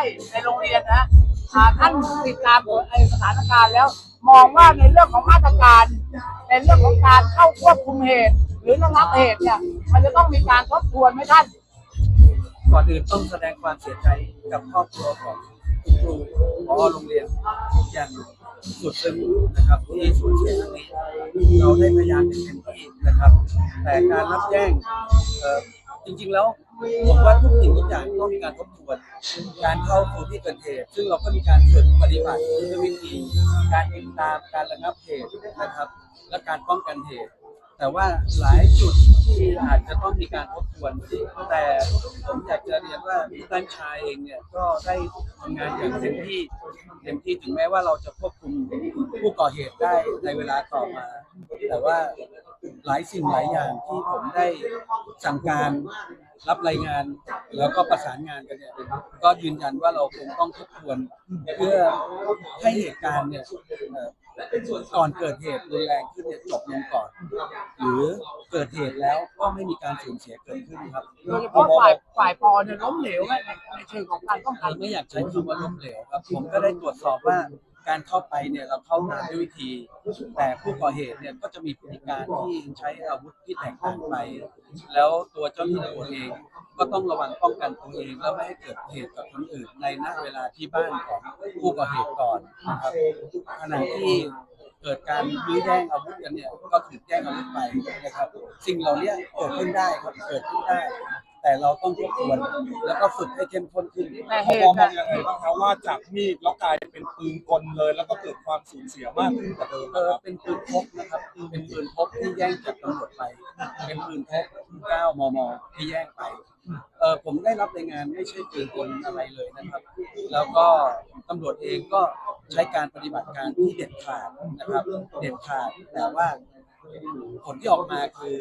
ให้ในโรงเรียนนะอ่าท่านติดตามไอ้สถานการณ์แล้ว มองว่าในเรื่องของมาตรการในเรื่องของการเข้าควบคุมเหตุ หรือระงับเหตุเนี่ย มันจะต้องมีการทบทวนไหมท่าน ก่อนอื่นต้องแสดงความเสียใจกับครอบครัวของคุณครูพอโรงเรียนอย่างสุดซึ้งนะครับที่สูญเสียครั้งนี้ เราได้พยายามอย่างเต็มที่นะครับ แต่การรับแจ้งเอ่อจริงๆแล้ว ผมว่าทุกสิ่งทุกอย่างต้องมีการทบทวน การเข้าสู่ที่เกิดเหตุซึ่งเราก็มีการฝึกปฏิบัติด้วยวิธี การติดตามการระงับเหตุนะครับ และการป้องกันเหตุ แต่ว่าหลายจุดที่อาจจะต้องมีการทบทวนแต่ผมอยากจะเรียนว่าท่านชายเองเนี่ยก็ได้ทำงานอย่างเต็มที่เต็มที่ถึงแม้ว่าเราจะควบคุมผู้ก่อเหตุได้ในเวลาต่อมา แต่ว่าหลายสิ่งหลายอย่างที่ผมได้สั่งการ รับรายงานแล้วก็ประสานงานกันเนี่ยก็ยืนยันว่าเราคงต้องทบทวนเพื่อให้เหตุการณ์เนี่ยเอ่อก่อนเกิดเหตุรุนแรงขึ้นเนี่ยจบลงก่อน หรือเกิดเหตุแล้วก็ไม่มีการสูญเสียเกิดขึ้นครับโดยเฉพาะฝ่ายฝ่ายปอเนี่ยล้มเหลวในในเชิงของการป้องผกันมไม่อยากใช้คำว่าล้มเหลวครับ ผมก็ได้ตรวจสอบว่า การเข้าไปเนี่ยเราเข้ามาด้วยวิธี แต่ผู้ก่อเหตุเนี่ยก็จะมีพฤติการที่ใช้อาวุธที่แตกต่างไป แล้วตัวเจ้าหน้าที่ตำรวจเอง ก็ต้องระวังป้องกันตัวเองแล้วไม่ให้เกิดเหตุกับคนอื่น ในณเวลาที่บ้านของผู้ก่อเหตุก่อนนะครับขณะที่เกิดการยื้อแย่งอาวุธกันเนี่ยก็ถูกแย่งอาวุธไปนะครับ สิ่งเหล่านี้เกิดขึ้นได้ครับเกิดขึ้นได้ แต่เราต้องทบทวนแล้วก็ฝึกให้เข้มข้นขึ้น แต่พเหอตุมองน่ะยังไงบ้างครับว่าจากมีดแล้วกลายเป็นปืนกลเลย แล้วก็เกิดความสูญเสียมากขึ้นกว่าเดิมเอนะอครับเป็นปืนพกนะครับเป็นปืนพกที่แย่งจากตำรวจไป เป็นปืนพก9มม ที่แย่งไปเออผมได้รับรายงานไม่ใช่ปืนกลอะไรเลยนะครับ แล้วก็ตำรวจเองก็ใช้การปฏิบัติการที่เด็ดขาดนะครับ เด็ดขาดแต่ว่าผลที่ออกมาคือ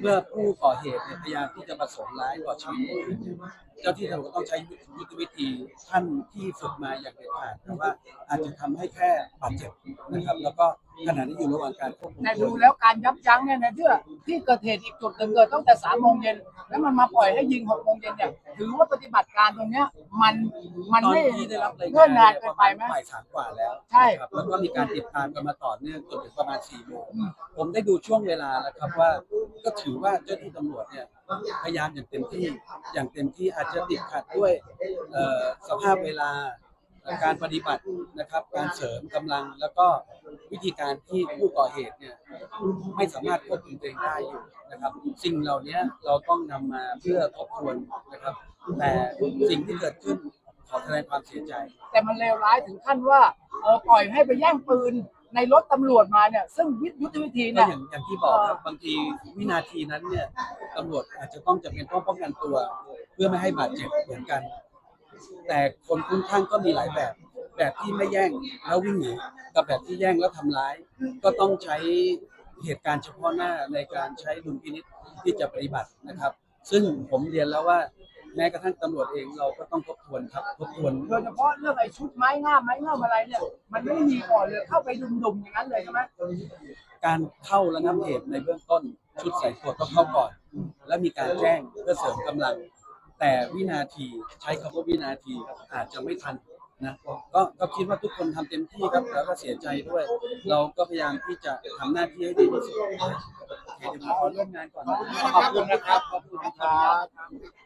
เมื่อผู้ก่อเหตุเนี่ยพยายามที่จะประสงค์ร้ายต่อชีวิตผู้อื่นเจ้าที่ตำรวจก็ต้องใช้ยุทธวิธีท่านที่ฝึกมาอย่างเด็ดขาดแต่ว่าอาจจะทำให้แค่บาดเจ็บนะครับ แล้วก็ขณะนี้อยู่ระหว่างการควบคุมแต่ตัดูวแล้วการยับยั้งเนี่ยในเรื่องที่เกิดเหตุอีกจุดหนึ่งเกิดตั้งแต่สามโมงเย็นแล้วมันมาปล่อยให้ยิงหกโมงเย็นเนี่ยถือว่าปฏิบัติการตรงเนี้ยมันมันตอนไม่ที่ได้รับรายเงื่งาอนนนานเนี่ยเกิปนระไปมาณไหม บ่ายสามกว่าแล้วใช่ครับแล้วก็มีการติดตามกันมาต่อเนื่องจนถึงประมาณสี่โมงผมได้ดูช่วงเวลาแล้วครับว่า ก็ถือว่าเจ้าที่ตำรวจเนี่ยพยายามอย่างเต็มที่อย่างเต็มที่อาจจะติดขัดด้วยสภาพเวลาการปฏิบัตินะครับ การเสริมกำลังแล้วก็วิธีการที่ผู้ก่อเหตุเนี่ยไม่สามารถควบคุมตัวเองได้อยู่นะครับ สิ่งเหล่านี้เราต้องนำมาเพื่อทบทวนนะครับ แต่สิ่งที่เกิดขึ้นขอแสดงความเสียใจ แต่มันเลวร้ายถึงขั้นว่าเออปล่อยให้ไปแย่งปืน ในรถตำรวจมาเนี่ย ซึ่งวิยุทธวิธีก็เนี่ยอย่างอย่างที่บอกครับบางทีวินาทีนั้นเนี่ยตำรวจอาจจะต้องจำเป็นต้องป้องกันตัว เพื่อไม่ให้บาดเจ็บเหมือนกัน แต่คนคุ้มข้างก็มีหลายแบบ แบบที่ไม่แย่งแล้ววิ่งหนีกับแบบที่แย่งแล้วทำร้าย ก็ต้องใช้เหตุการณ์เฉพาะหน้าในการใช้ดุลพินิจที่จะปฏิบัตินะครับ ซึ่งผมเรียนแล้วว่า แม้กระทั่งตำรวจเองเราก็ต้องทบทวนครับทบทวน โดยเฉพาะเรื่องไอ้ชุดไม้งามไม้งามอะไรเนี่ย มันไม่มีก่อนเลยเข้าไปดุมๆอย่างนั้นเลยใช่ไหมการเข้าระงับเหตุในเบื้องต้น ชุดสายตรวจต้องเข้าก่อน และมีการแจ้งเพื่อเสริมกำลัง แต่วินาทีใช้คำว่าวินาทีครับอาจจะไม่ทันนะก็ก็คิดว่าทุกคนทำเต็มที่ครับแล้วก็เสียใจด้วย เราก็พยายามที่จะทำหน้าที่ให้ดีที่สุดโอเคเดี๋ยวผมขอร่วมงานก่อนนะ ขอบคุณนะครับ ขอบคุณครับ